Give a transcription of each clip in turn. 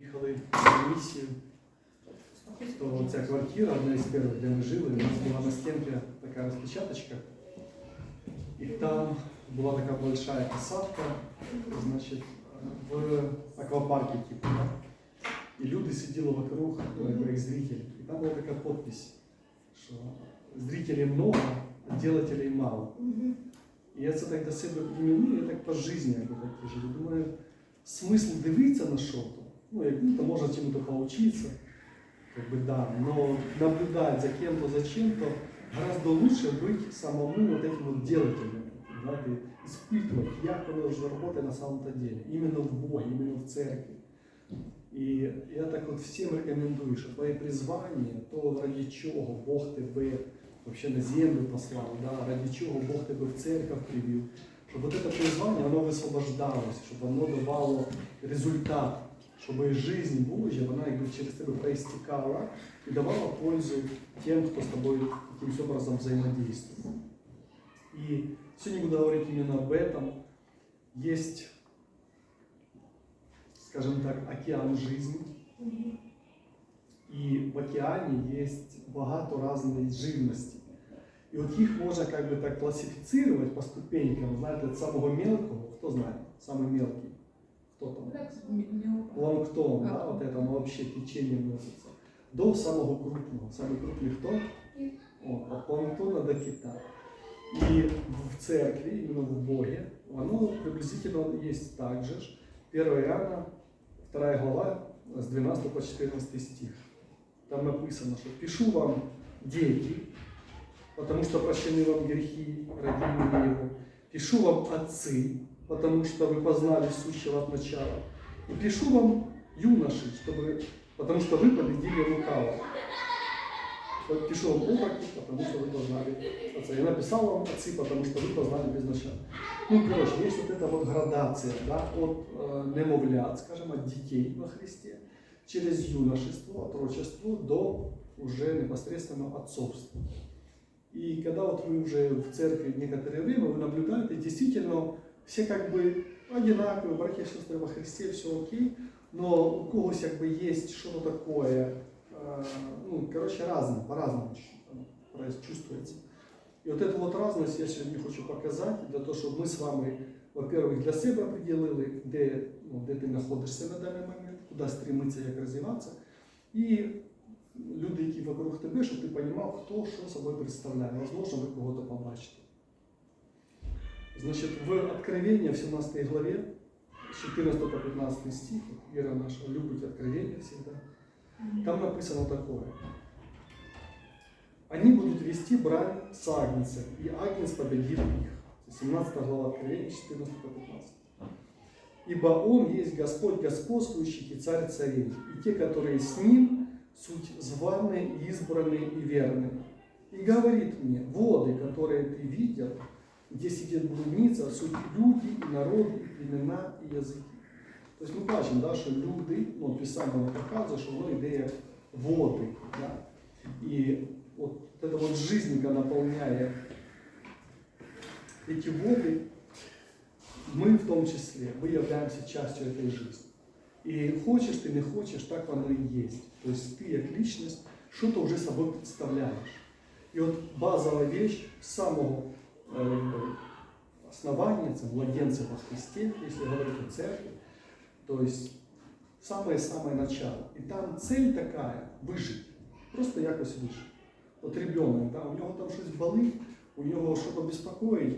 Їхали на місію, то ця квартира, одна із перших, де ми жили, у нас була на стінці така розпечаточка. І там була така большая посадка, значить, в аквапарке типу. да. І люди сиділи вокруг, ну, як зрителі. І там була така подпись, що зрителей много, а делателей мало. І я це так до себе примінив, я так по житті якби так і живу. Думаю, смисл дивитися на щось, ну, як будто можно чему-то поучиться, как бы да, но наблюдать за кем-то, за чем-то гораздо лучше быть самому вот этим вот делателем, да, и испытывать, як оно же работает на самом-то деле, именно в Боге, именно в церкви. І я так от всім рекомендую, що твоє призвання, то ради чого Бог тебе вообще на землю послав, да, ради чого Бог тебе в церковь привів, щоб вот это призвание, воно висвобождалося, щоб воно давало результат, щоб жизнь Божья, вона якби через тебе проистекала і давала пользу тем, хто з тобою якимось образом взаимодействует. И сегодня буду говорить именно об этом. Есть, скажем так, океан жизни. І в океані є багато різної живності. І от їх можна как бы так классифицировать по ступенькам, знаєте, від самого мелкого, хто знає, самый мелкий, хто там? Планктон, да, вот это оно вообще течение носится, до самого крупного. Самый крупный кто? О, от планктона до кита. И в церкви, именно в Боге, оно приблизительно есть так же. 1 Иоанна, 2 глава, с 12 по 14 стих. Там написано, что «Пишу вам, дети, потому что прощены вам грехи имени Его. Пишу вам, отцы, потому что вы познали сущего от начала. И пишу вам, юноши, чтобы, потому что вы победили лукаво. Пишу вам отроки, потому что вы познали отца. Я написал вам отцы, потому что вы познали безначально. Ну, короче, есть вот эта вот градация, да, от э, немовлят, скажем, от детей во Христе, через юношество, отрочество до уже непосредственно отцовства. И когда вот вы уже в церкви некоторое время, вы наблюдаете, действительно, все как бы одинаковые, братья и сестры во Христе, все окей, но у когось как бы есть что-то такое, э, ну, короче, разное, по-разному чуть- чувствуется. И вот эту вот разность я сегодня хочу показать, для того, щоб ми з вами, во-первых, для себе определили, де, ну, де ти знаходишся на даний момент, куди стремитися, як розвиватися. І люди, які вокруг тебе, щоб ти розумів, хто що собою представляє. Возможно, ви кого-то побачите. Значит, в Откровении, в 17 главе, с 14 по 15 стих, Вера наша любит Откровение всегда, там написано такое. Они будут вести брань с Агнцем, и Агнец победит их. 17 глава Откровения, 14 по 15. Ибо Он есть Господь господствующих и Царь царей, и те, которые с Ним, суть званые, избранные и верные. И говорит мне, воды, которые ты видел, где сидит блудница, суть люди, і народи, і племена, і язики. Тобто ми бачимо, да, що люди, ну, Писання нам показує, що воно йде як води. Да? І от эта вот жизнь, яка наполняє эти воды, мы в том числе, мы являемся частью этой жизни. И хочешь ты, не хочешь, так оно и есть. То есть ты, как личность, что-то уже собой представляешь. И вот базовая вещь с самого э, основания, это младенцы во Христе, если говорить о церкви, то есть самое-самое начало. И там цель такая – выжить. Просто якось вижити. От ребенок, да, у нього там щось болить, у нього щось безпокоїть,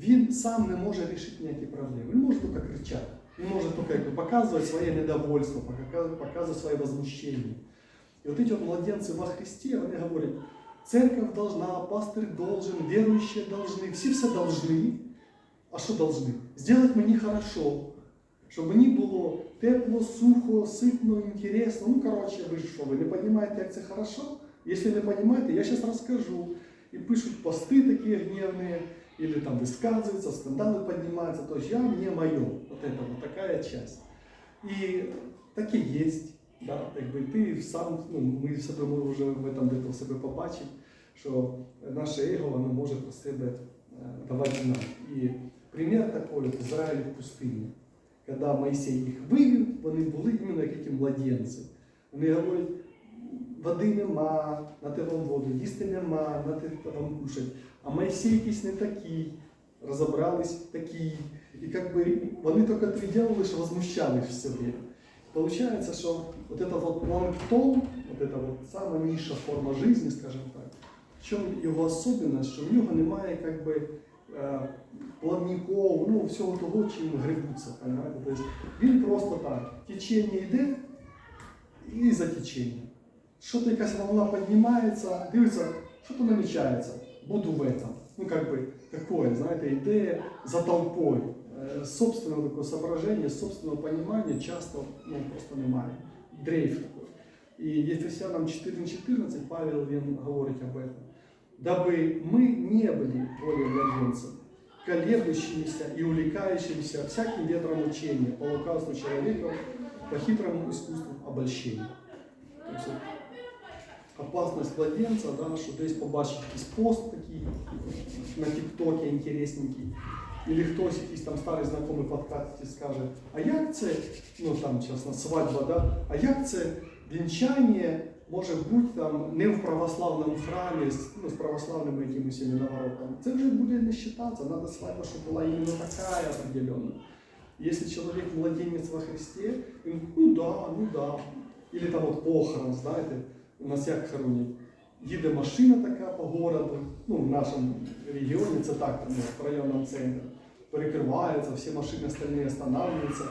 він сам не може вирішити ніякі проблеми. Він може тільки кричати. Він може тільки якби, показувати своє недовольство, показувати, показувати своє возмущення. І от эти вот младенці во Христі, вони говорять, церковь должна, пастор должен, верующие должны, всі все должны. А що должны? Сделать мені хорошо, щоб мені було тепло, сухо, ситно, інтересно. Ну, коротше, ви ж що, ви не розумієте, як це хорошо? Якщо не розумієте, я зараз розкажу. І пишуть пости такі гнівні, или там высказываются, скандалы поднимаются. То есть я, мне мое. Вот это вот такая часть. И так и есть. Да, якби ти сам, ну, ми в себе ми вже в этом де-то себе побачимо, що наше его воно може про себе е, давати знак. І примір такий, от Ізраїль в пустині. коли Моїсей їх вивів, вони були іменно як ті младенці. Вони говорять, води нема, на те вам воду, їсти нема, на те вам кушать. А Моїсей якийсь не такий, розібрались такі. І бы вони тільки це делали, що возмущались все время. Получается, что вот это вот планктон, вот это вот самая низшая форма жизни, скажем так, в чому його особливість, що в нього немає как би, е, плавників, ну, всього того, чим грибуться. Понимаєте? Тобто він просто так, течення йде і за теченням. Що-то якась волна піднімається, дивиться, що-то намічається, буду в этом. Ну, как бы, такое, знаєте, йде за толпою. Е, Собственного такого соображения, собственного понимания часто ну, просто немає. Дрейф такой. І Ефесянам 4.14 Павел він говорить об этом. Дабы мы не были более младенцем, колеблющимися и увлекающимися всяким ветром учения, по лукавству человеков, по хитрому искусству обольщения. То есть, опасность младенца, да, що десь побачить якийсь пост такий на тіктокі інтересненький, Или хтось якийсь там старий знайомий подкаст скаже, а як це, ну там чесно, свадьба, да? а як це вінчання може бути там не в православному храмі, з, ну, з православними якимись наворотами. Це вже буде не вважатися, треба свадьба, щоб була іменно така определенна. Если человек младенец во Христе, він, ну да, ну да. Или там от похорон, знаєте, у нас як хоронять. Їде машина така по городу, ну в нашому регіоні це так, там, в районному центрі. Перекриваються, всі машини остальні останавливаються.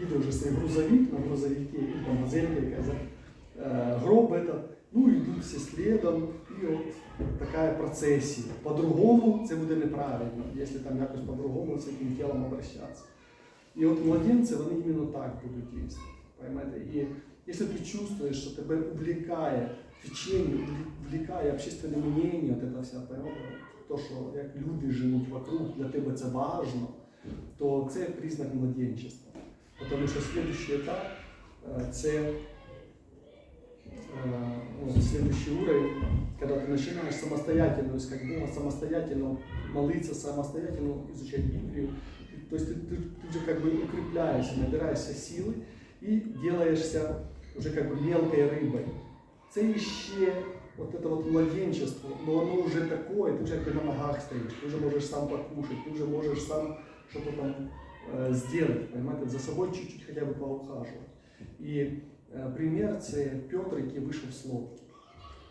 Їде вже цей грузовик на грузовике, і там газелька якась, е, гроб ну йдуть всі слідом, і от така процесія. По-другому це буде неправильно, якщо там якось по-другому з цим тілом обращатися. І от младенці, вони іменно так будуть. Понимаете? І якщо ти чувствуєш, що тебе увлекає течение, увлекає общественне мнение, от это вся природа, то, що як люди живуть вокруг, для тебе це важно, то це признак младенчества. Тому що следующий етап е, це э, ну, следующий уровень, когда ты начинаешь самостоятельно искать Бога, самостоятельно молиться, самостоятельно изучать Библию. То есть ты, ты, ты же как бы укрепляешься, набираешься силы и делаешься уже как бы мелкой рыбой. Це ще вот это вот младенчество, но оно уже такое, ты уже как бы на ногах стоишь, ты уже можешь сам покушать, ты уже можешь сам что-то там э, сделать, понимаете, за собой чуть-чуть хотя бы поухаживать. И э, пример це Петр, який вийшов з лодки.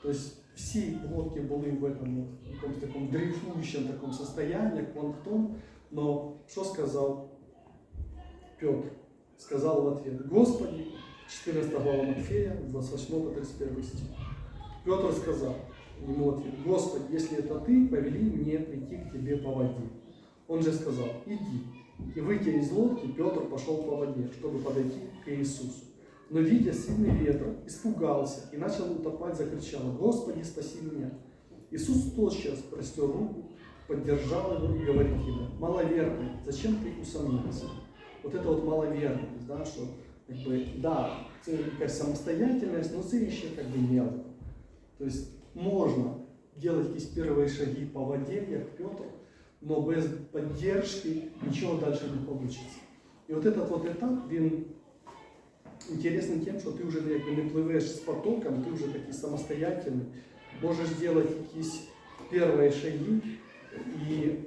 Тобто всі лодки були в этом в якомусь такому дрейфуючому такому состоянии, як планктон, но що сказав Петр? Сказал в ответ, Господи, 14 глава Матфея, 28 по 31 стих. Петр сказал ему ответ, Господи, если это ты, повели мне прийти к тебе по воде. Он же сказал, иди. И выйдя из лодки, Петр пошел по воде, чтобы подойти к Иисусу. Но, видя сильный ветер, испугался и начал утопать, закричал, Господи, спаси меня. Иисус тотчас простер руку, поддержал его и говорит ему, маловерный, зачем ты усомнился? Вот это вот маловерность, да, что как бы, да, це якась самостоятельность, но це ще как бы мелко. То есть можно делать якісь первые шаги по воде, як Петр, но без поддержки ничего дальше не получится. И вот этот вот этап, він интересный тем, что ты уже якби не пливеш з потоком, ти вже такий самостоятельний, можеш делать якісь первые шаги, и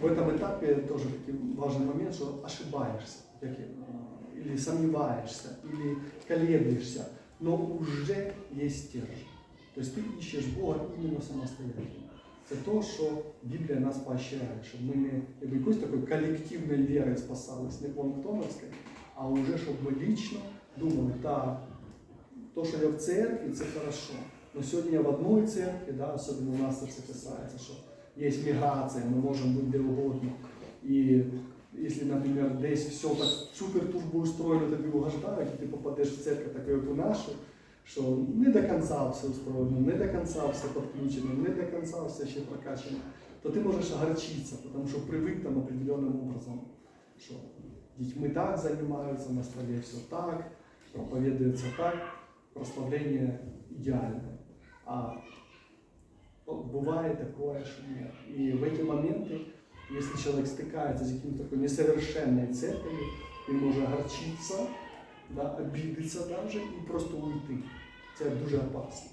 в этом этапе тоже такой важный момент, что ошибаешься, как я, э, или сомневаешься, или колеблешься, но уже есть стержень. То есть ты ищешь Бога именно самостоятельно. Це то, що Біблія нас поощряє, щоб ми не якби, якоюсь такою колективною вірою спасались, не планктоновською, а вже щоб ми лічно думали, так, то, що я в церкві, це хорошо. Но сьогодні я в одній церкві, да, особливо у нас це все касається, що є міграція, ми можемо бути де угодно. І якщо, наприклад, десь все так супер-турбо устроєно, тобі угождають, і ти попадеш в церкву, таку, як у нашу, що не до кінця все устроєно, не до кінця все підключено, не до кінця все ще прокачано, то ти можеш огорчитися, тому що привик там определенним образом, що дітьми так займаються, на столі все так, проповідується так, прославлення ідеальне. А бывает такое, что нет. И в эти моменты, если человек стыкается с каким-то такой несовершенной церковью, він може огорчитися, да, обідатися даже і просто уйти. Це дуже опасно.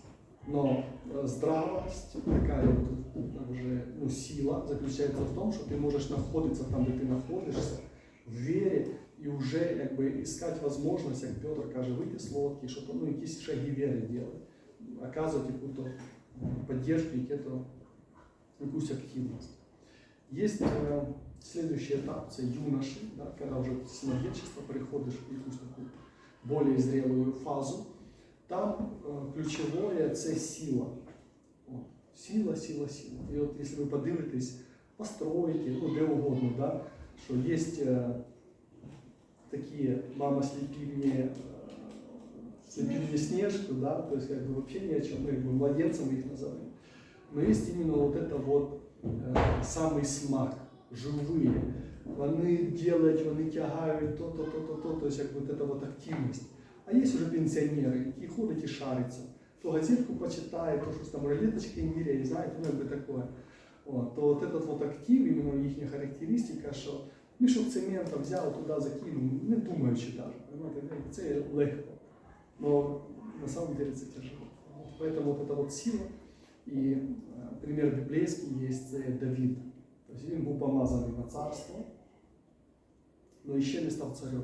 Но э, здравость, такая вот уже ну, сила заключается в том, что ты можешь находиться там, где ты находишься, в вере и уже как бы искать возможность, как Петр каже, выйти с лодки, что-то, ну, якісь шаги веры делать, оказывать какую-то поддержку, какую-то якусь активность. Есть э, следующий этап, це юноши, да, когда уже с младенчества переходишь в якусь таку более зрелую фазу. Там е, ключовое це сила. От, Сила, сила, сила. І от якщо ви подивитесь, постройки, ну де угодно, да, що є е, такі мама слепи мне, э, слепи мне снежку, да, то есть как бы вообще ни о чем, ну, как бы младенцем их назовем. Но есть именно вот это вот э, самый смак, живые. Вони делають, вони тягають то, то, то, то, то, то есть как бы вот эта вот активность. А є вже пенсіонери, які ходять і шаряться. То газетку почитає, то щось там рулеточки міряє, знаєте, ну якби таке. От, то от этот вот актив, іменно їхня характеристика, що мішок цемента взяв, туди закинув, не думаючи навіть. Понимаете? Це легко. Но на самом деле це тяжело. Вот, поэтому вот эта вот сила, и э, пример библейский есть це Давид. Тобто він був помазаний на царство, но ще не став царем.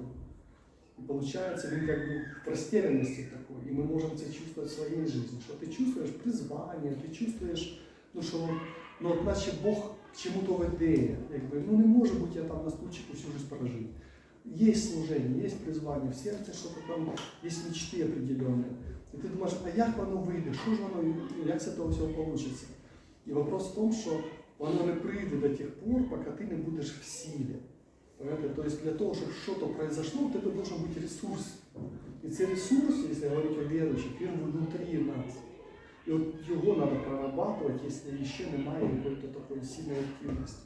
И получается, мы как бы в растерянности такой, и мы можем это чувствовать в своей жизни, что ты чувствуешь призвание, ты чувствуешь, ну що ну, от наче Бог к чему-то веде, якби, ну не може бути я там на стульчику всю жизнь прожив. Є служення, є призвання, в серці що там є мечти определенні. І ти думаєш, а як воно вийде, що ж воно, як з цього всього вийде? І вопрос в тому, що воно не прийде до тих пор, поки ти не будеш в силі. Понимаете? То есть для того, чтобы что-то произошло, вот это должен быть ресурс. И цей ресурс, если говорить о верующих, він внутрі нас. І от його треба прорабатывать, якщо ще немає якоїсь такої сильної активності.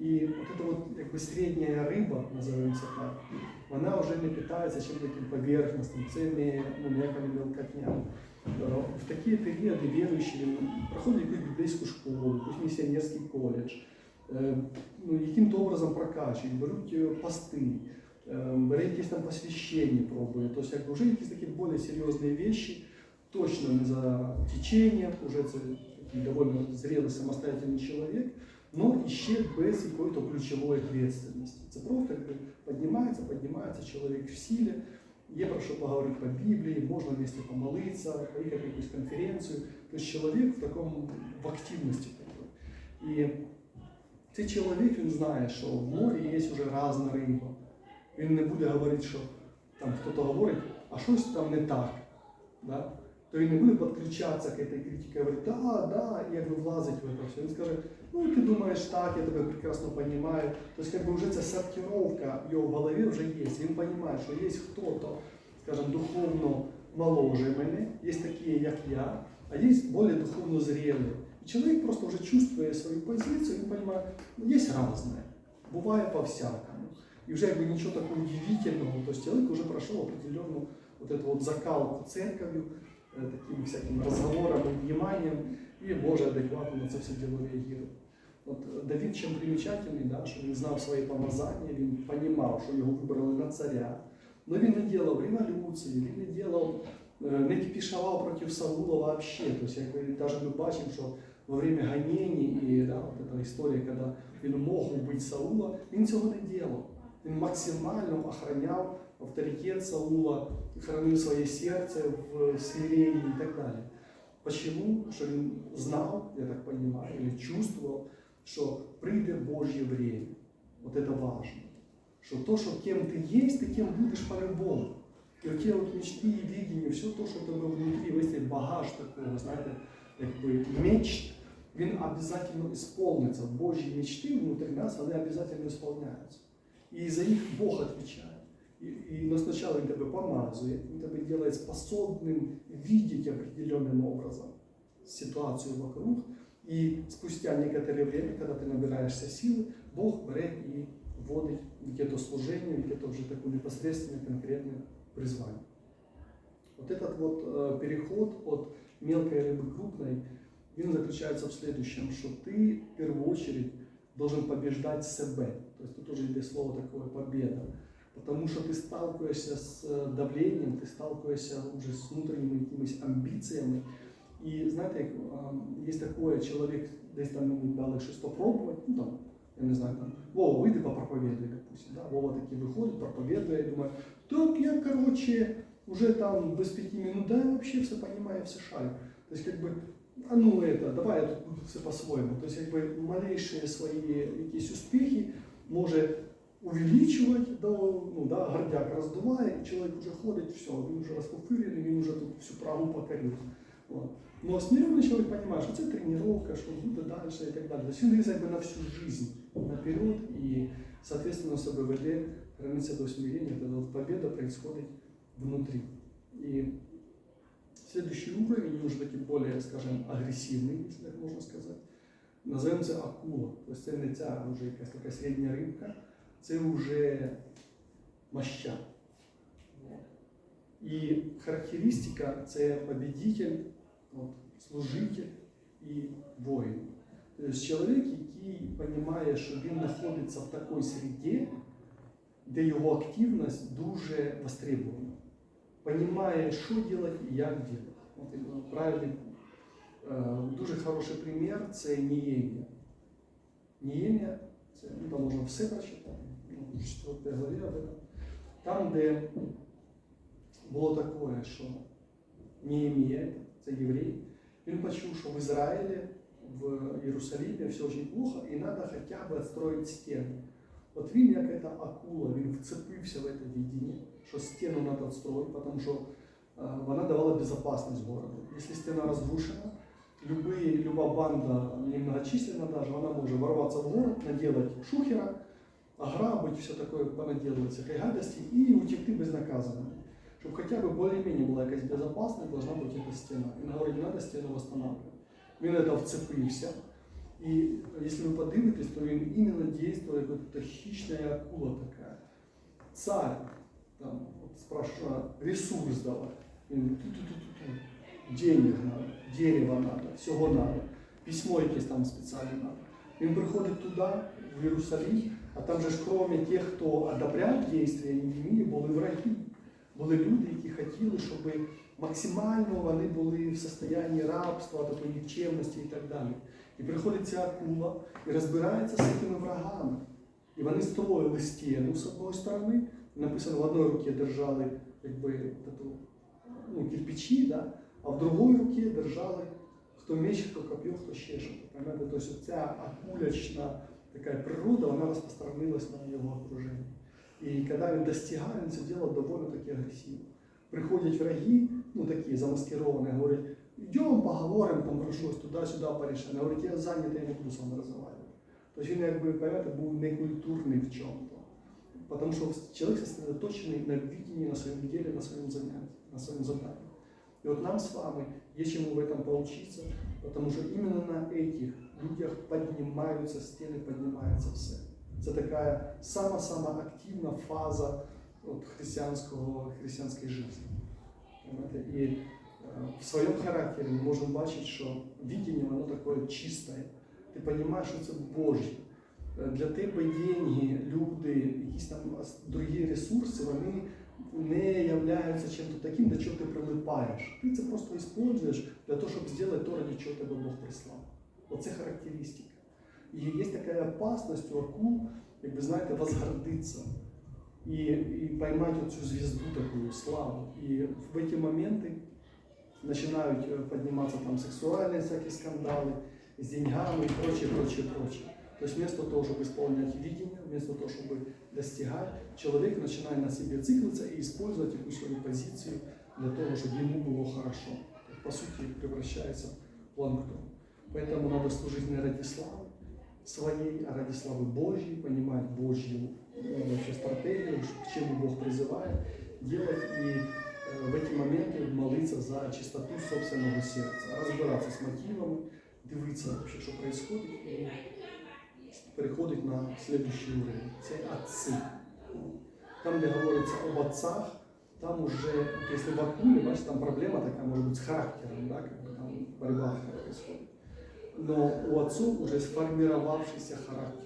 І от эта вот якби середня риба, називаємо це так, вона вже не питається чим таким поверхностним, це не ну, ніяка не мелкотня. Е, В такі періоди віруючі він проходить якусь біблійську школу, якийсь місіонерський коледж, е, ну, яким-то образом прокачують, беруть е, пости, е, бере якісь там посвящення, пробує. Тобто якби вже якісь такі більш серйозні речі, точно не за течением, уже це такий довольно зрелый самостоятельный человек, но ще без якоїсь ключової відповідальності. Це просто якби піднімається, піднімається чоловік в силі, є про що поговорити по Біблії, можна вместе помолитися, поїхати на конференцію. Тобто чоловік в такому в активності такої. І цей чоловік він знає, що в морі є вже різна риба. Він не буде говорити, що там хтось говорить, а щось там не так. Да? то він не буде підключатися к этой говорить, да, да, і якби влазить в это все. Він скаже, ну ти думаєш так, я тебе прекрасно понимаю. Тобто якби вже ця сортировка в його голові вже є. Він розуміє, що є хто-то, скажімо, духовно моложе мене, є такі, як я, а є більш духовно зрелі. І чоловік просто вже чувствує свою позицію, він розуміє, ну, є різне, буває по-всякому. І вже якби нічого такого удивительного, тобто чоловік вже пройшов определенну вот эту вот закалку церковью, э, таким всяким разговором и вниманием, и може адекватно на це все діло реагувати. От э, Давид чим примечательний, да, що він знав свої помазання, він розумів, що його вибрали на царя. Но він не делав революції, він не делав, э, не кипішував проти Саула вообще. Тобто, як навіть ми бачимо, що во время гонений і да, вот эта історія, коли він мог убити Саула, він цього не делав. Він максимально охраняв авторитет Саула, хранив своє серце в смирении і так далі. Почему? Що він знав, я так понимаю, или чувствовал, що прийде Божье время. Вот это важно. Що то, що кем ти є, ти кем будеш по-любому. І оті от мечти і видіння, все то, що тебе внутрі, весь цей багаж такого, знаєте, якби мечт, він обязательно исполнится. Божьи мечты внутри нас, вони обязательно исполняются. І за них Бог отвечает. І, і но спочатку він тебе помазує, він тебе делает способним видеть определенным образом ситуацию вокруг. И спустя некоторое время, когда ты набираешься силы, Бог берет и вводит в какое-то служение, в какое-то уже такое непосредственное, конкретное призвание. Вот этот вот э, переход от мелкой рыбы к крупной, він заключается в следующем, что ты в первую очередь должен побеждать себе. То есть тут уже йде слово такое победа. Потому что ты сталкиваешься с э, давлением, ты сталкиваешься уже с внутренними якимись амбіціями. І знаєте, як а, є таке, чоловік десь там мені дали щось попробувати, ну там, я не знаю, там, Вова, вийди попроповідуй, допустим. Да? Вова такий виходить, проповідує, я думаю, так я, короче, уже там без пяти минут, да, я вообще все понимаю, все шарю. То есть, как бы, а ну это, давай я тут буду все по-своєму. То есть, как бы, малейшие свої якісь успіхи може увеличувати до, ну, да, гордяк роздуває, і чоловік вже ходить, все, він вже розпофирений, він вже тут всю Прагу покорив. Вот. Но смиренный человек понимает, что это тренировка, что буде дальше и так далее. То есть он дивиться якби на всю жизнь наперед и, соответственно, себе веде, хранится до смирения, тогда вот победа происходит внутри. И следующий уровень, уже такий более, скажем, агрессивный, если так можно сказать, назовем це акула. Тобто це не ця вже якась така середня рибка, це вже маща. І характеристика це победитель, от, служитель і воїн. Тобто чоловік, який розуміє, що він знаходиться в такій среді, де його активність дуже востребована. Понимає, що робити і як робити. От, і, правильний, е, дуже хороший примір це Ніємія. Ніємія, це ну, там можна все прочитати, ну, в 4 главі об этом. Там, де було таке, що Ніємія, це єврей, він почув, що в Ізраїлі, в Єрусалимі все дуже плохо, і треба хоча б відстроїти стіни. От він, як эта акула, він вцепився в це видіння, що стіну треба відстроїти, тому що е, вона давала безопасность городу. Якщо стіна розрушена, любые, люба банда, немногочисленна даже, она может ворваться в город, наделать шухера, ограбить, все такое понаделывать всякой гадости и утекти безнаказанно. Чтобы хотя бы более-менее была якась безопасность, должна быть эта стена. И на городе надо стену восстанавливать. Він это вцепився. І якщо ви подивитесь, то він іменно действує як вот эта хищная акула такая. Царь, там, вот спрашиваю, ресурс давай. Він ту-ту-ту-ту-ту. Денег надо, дерева надо, всього надо, письмо якесь там спеціальне надо. Він приходить туди, в Єрусалим, а там же ж кроме тих, хто одобряв дійства Нehемії, були враги. Були люди, які хотіли, щоб максимально вони були в состоянні рабства, такої нікчемності і так далі. І приходить ця акула і розбирається з цими врагами. І вони строїли стіну з одної сторони, написано, в одній руці держали якби, ну, кирпичі, да? а в другій руці держали хто меч, хто коп'є, хто ще що. Тобто ця акулячна така природа, вона розпространилась на його окруження. І коли він достигає, він це робить доволі таки агресивно. Приходять враги, ну такі замаскировані, говорять, йдемо поговоримо там про щось туди-сюди порішаємо. Говорить, я зайнятий, я не буду з вами розмовляти. Тобто він, якби, понимаете, був некультурний в чому-то. Потому что человек сосредоточенный на видении, на своем деле, на своем занятии, на своем задании. И вот нам с вами есть чему в этом поучиться, потому что именно на этих людях поднимаются стены, поднимается все. Це така сама-сама активна фаза от християнського, християнської житті. І е, в своєму характері ми можемо бачити, що видіння воно таке чисте. Ти розумієш, що це Божє. Е, Для тебе деньги, люди, якісь там другі ресурси, вони не являються чим-то таким, до чого ти прилипаєш. Ти це просто використовуєш для того, щоб зробити то, ради чого тебе Бог прислав. Оце характеристика. І є така опасність у акул, як ви знаєте, возгордитися і, і поймати цю звезду таку славу. І в ці моменти починають е, підніматися там сексуальні всякі скандали з деньгами і прочее, прочее, прочее. То есть вместо того, чтобы исполнять видение, вместо того, чтобы достигать, человек начинает на себе циклиться и использовать эту свою позицию для того, чтобы ему было хорошо. По сути, превращается в планктон. Поэтому надо служить не ради славы своей, а ради славы Божьей, понимать Божью ну, вообще стратегию, к чему Бог призывает, делать и э, в эти моменты молиться за чистоту собственного сердца, разбираться с мотивами, дивиться вообще, что происходит, и переходить на следующий уровень. Це отцы. Там, де говориться об отцах, там уже, если в акуле, бачите, там проблема такая, может быть, с характером, да, как бы там борьба происходит Но у отцов уже сформировавшийся характер.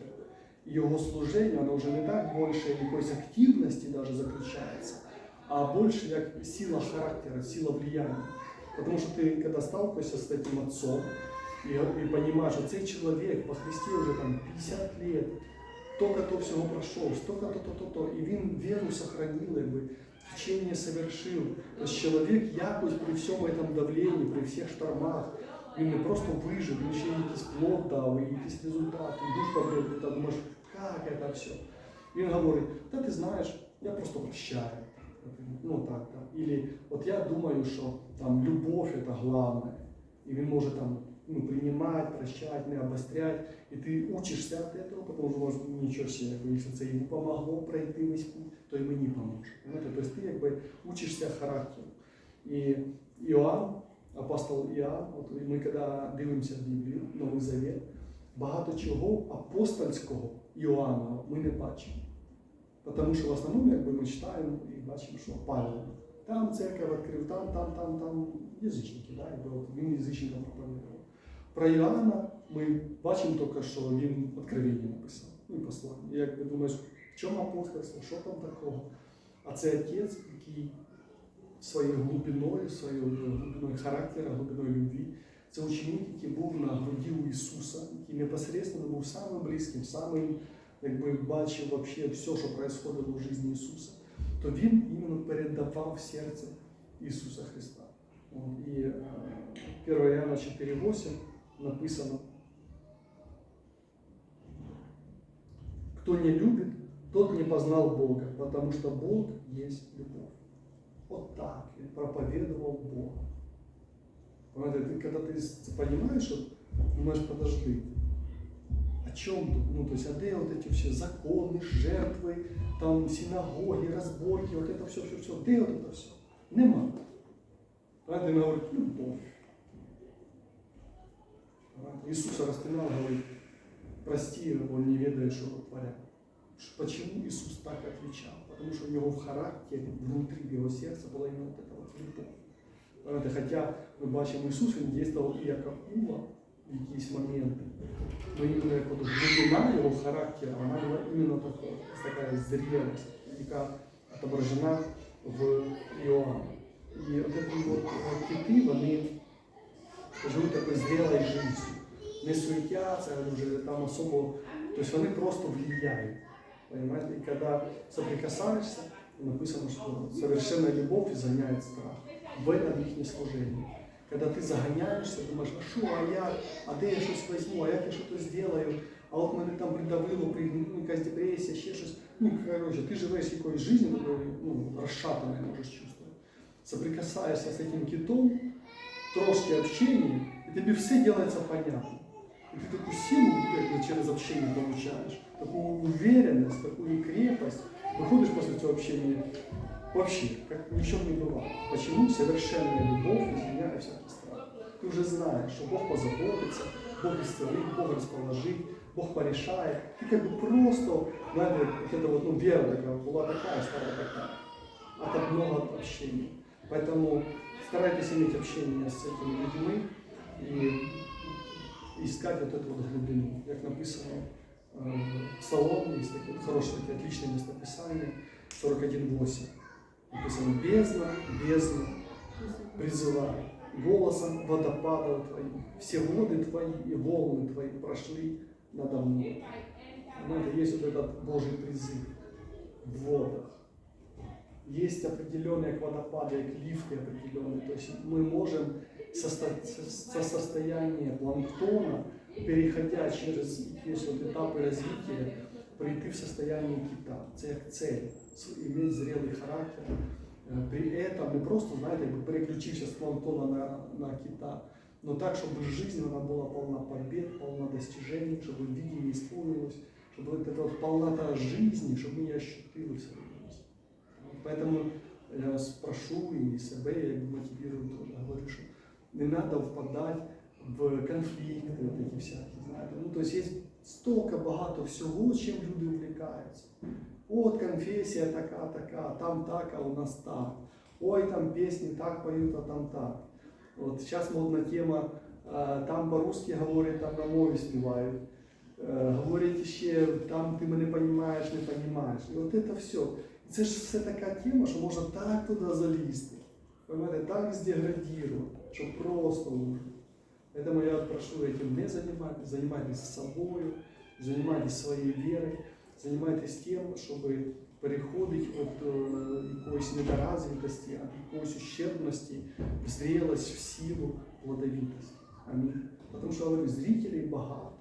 и его служение, оно уже не так больше якоїсь активности даже заключается, а больше как сила характера, сила влияния. Потому что ты, когда сталкиваешься с этим отцом, и, и понимаешь, что цей человек по Христі уже там 50 лет, столько-то всього пройшов, столько-то, то-то, то, і він віру сохранил, якби, вчення совершив. Тобто чоловік якось при всьому цьому давленні, при всіх штормах, він не просто вижив, він ще якийсь плод дав, і якісь результати, і дух побрив, ти думаєш, як це все? Він говорить, та ти знаєш, я просто прощаю. Ну так, так. Или от я думаю, що там любов це головне. І він може там ну, принимать, прощать, не обострять. І ти учишся від этого, тому що може нічого ще, якщо це йому помогло пройти весь путь, то і мені поможе. Тобто ти якби учишся характеру. І Іоанн, апостол Іоанн, от ми коли дивимося в Біблію, Новий Завет, багато чого апостольського Іоанна ми не бачимо. Тому що в основному якби, ми читаємо і бачимо, що Павел. Там церковь відкрив, там, там, там, там язичники, да, якби, от він язичникам проповідував. Про Іоанна ми бачимо тільки, що він откровення написав, ну і послання. І як ти думаєш, в чому апостольство, що там такого? А це отець, який своєю глибиною, своєю глибиною характера, глибиною любві, це ученик, який був на груді у Ісуса, який непосередньо був самим близьким, самим, якби бачив вообще все, що происходило в житті Ісуса, то він іменно передавав серце Ісуса Христа. От, І е, 1 Іоанна 4,8 написано, кто не любит, тот не познал Бога, потому что Бог есть любовь. Вот так я проповедовал Бога. Понимаете, ты, когда ты понимаешь, что думаешь, подожди, о чем тут? Ну, то есть, а где вот эти все законы, жертвы, там синагоги, разборки, вот это все, все, все, где вот это все? Нема. Понимаете, він говорить, любовь. Иисуса распинал, говорит, прости, он не ведает, что творят. Почему Иисус так отвечал? Потому что у него в характере, внутри его сердца была именно вот эта вот любовь. Понимаете, Хотя мы бачимо, Иисус він действовал и как Ула в якісь моменты. Но именно як от глубина его характера, она была именно такая, такая зрелость, яка отображена в Иоанне. И вот эти вот киты, вони живуть такою зрелою життю. Не суетяться, вже там особо, то есть вони просто влияют. Понимаете? И когда соприкасаешься, написано, что совершенная любовь изгоняет страх. В этом их не служение. Когда ты загоняешься, думаешь, а що, а як, а де я щось візьму, а як я щось зроблю, а от мене там придавило, при, якась депресія, ще щось. Ну, короче, ти живеш якоюсь життю, ну, розшатаною можеш чувствовать. Соприкасаешься с этим китом, трошки общения, и тебе все делается понятно. И ты такую силу как бы, через общение получаешь, такую уверенность, такую крепость. Выходишь после этого общения вообще, как ни в чем не бывало. Почему? Совершенная любовь, изменяя всякий страх. Ты уже знаешь, что Бог позаботится, Бог исцелит, Бог расположит, Бог порешает. Ты как бы просто, знаете, вот это вот, ну, вера такая, была такая, стала такая. От одного общения. Поэтому старайтесь иметь общение с этими людьми и искать вот эту вот глубину. Как написано э, в Псалом, есть такие вот хорошие, такие отличные местописания, 41.8. Написано, бездна, бездна, призывай, голосом водопадов твоих, все воды твои и волны твои прошли надо мной. Знаете, есть вот этот Божий призыв в водах. Есть определенные водопады, к лифты определенные. То есть мы можем со, со состояния планктона, переходя через есть вот этапы развития, прийти в состояние кита. Це як цель, иметь зрелый характер. При этом не просто, знаете, переключився з планктона на, на кита, но так, чтобы жизнь она была полна побед, полна достижений, чтобы видение исполнилось, чтобы вот эта вот полнота жизни, чтобы мы ее ощутили в. Поэтому я вас прошу и себя я мотивирую тоже, говорю, что не надо впадать в конфликты вот эти всякие, знаете. Ну, то есть есть столько багато всього, чим люди увлекаються. От конфесія така, така, там так, а у нас так. Ой, там песни так поют, а там так. Вот сейчас модна тема, там по-русски говорят, там на мове спевают. Е, Говорять ще, там ти мене розумієш, не розумієш. І от це все. Це ж все така тема, що можна так туди залізти. Понимаете, так здеградировать, что просто ужас. Поэтому я прошу этим не занимайтесь, занимайтесь собой, занимайтесь своей верой, занимайтесь тем, чтобы переходить от е, якоїсь недоразвитості, від якоїсь ущербності в зрелость, в силу, плодовитость. Амінь. Потому що, говорю, зрителей багато.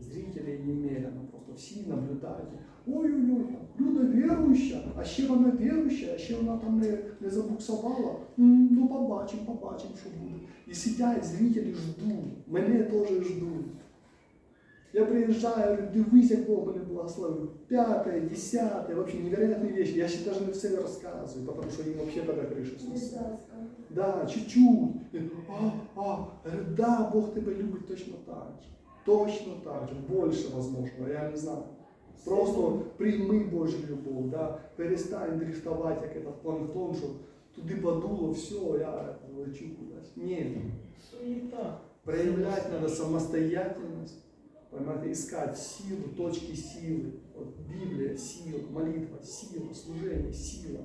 Зрителей немерено, просто всі наблюдають. Ой-ой-ой, там, Люда віруюча, а ще вона віруюча, а ще вона там не, не забуксувала. М, Ну, побачимо, побачимо, що буде. І сидять зрителі ждуть, мене теж ждуть. Я приезжаю, говорю, дивись, як Бог мене благословив. Пятое, десятое, вообще невероятные вещи. Я ще даже не все рассказываю, потому что им вообще тогда крыша снесла. Да, чуть-чуть. А, а, говорю, да, Бог тебе любить точно так же. Точно так же, больше возможно, я не знаю. Просто прийми Божу любов, да? перестань дрифтувати, як этот планктон, що туди подуло, все, я лечу кудись. Ні, проявлять надо самостоятельность, понимаете, искать силу, точки силы. Вот Библия, сила, молитва, сила, служение, сила.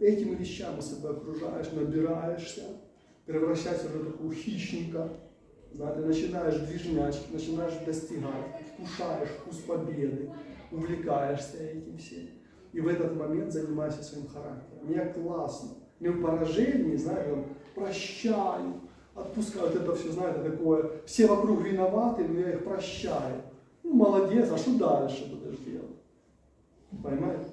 Этими вещами себя окружаешь, набираешься, превращаешься в такого хищника, ты начинаешь движнячки, начинаешь достигать, вкушаешь вкус победы, увлекаешься этим всем. И в этот момент занимайся своим характером. Мне классно. Не в поражении, знаешь, там, прощаю, отпускают это все, знаете, такое, все вокруг виноваты, но я их прощаю. Ну, молодец, а что дальше будешь делать? Понимаете?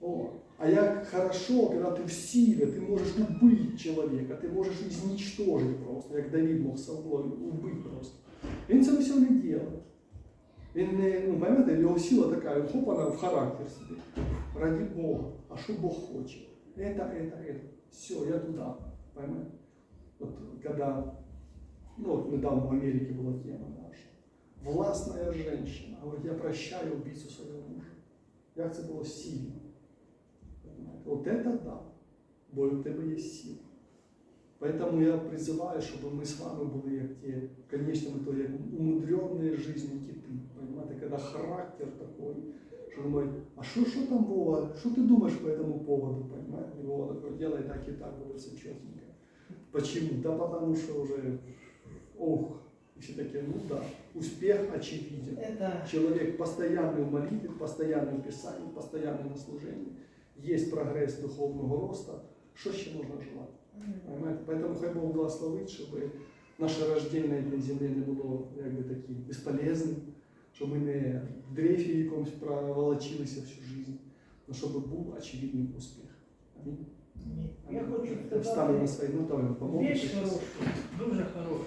О. А як хорошо, когда ты в силе, ты можешь убить человека, ты можешь изничтожить просто, як Давид мог собою убить просто. Він це все не делает. Він не, ну, поймете, його сила така, хоп, вона в характер собі. Ради Бога. А що Бог хоче? Это, это, это. Все, я туда. Поймете? Вот когда, ну вот недавно в Америке была тема наша. Властная женщина говорит, я прощаю убийцу своего мужа. Як це було сильно. Вот это да. Бо у тебе є сила. Поэтому я призываю, чтобы мы с вами были как те, в конечном итоге, умудренные жизнью киты. Понимаете, когда характер такой, что думаю, а что, что там, Вова, что ты думаешь по этому поводу, понимаете? И Вова такой, делай так и так, будет все четенько. Почему? Да потому что уже, ох, и все такие, ну да, успех очевиден. Это Человек постоянный в молитве, постоянный в писании, постоянный на служении. Есть прогресс духовного роста. Что ще можна желати? Понимаете? Поэтому хай Бог благословить, щоб наше рождення на цій землі не було якби такі безполезним, щоб ми не в дрейфі якомусь проволочилися всю жизнь, але щоб був очевидний успіх. Амінь. Амінь. я хочу Встанемо на сказати свої ноги, помогти. вещь хорошу, дуже хорошу.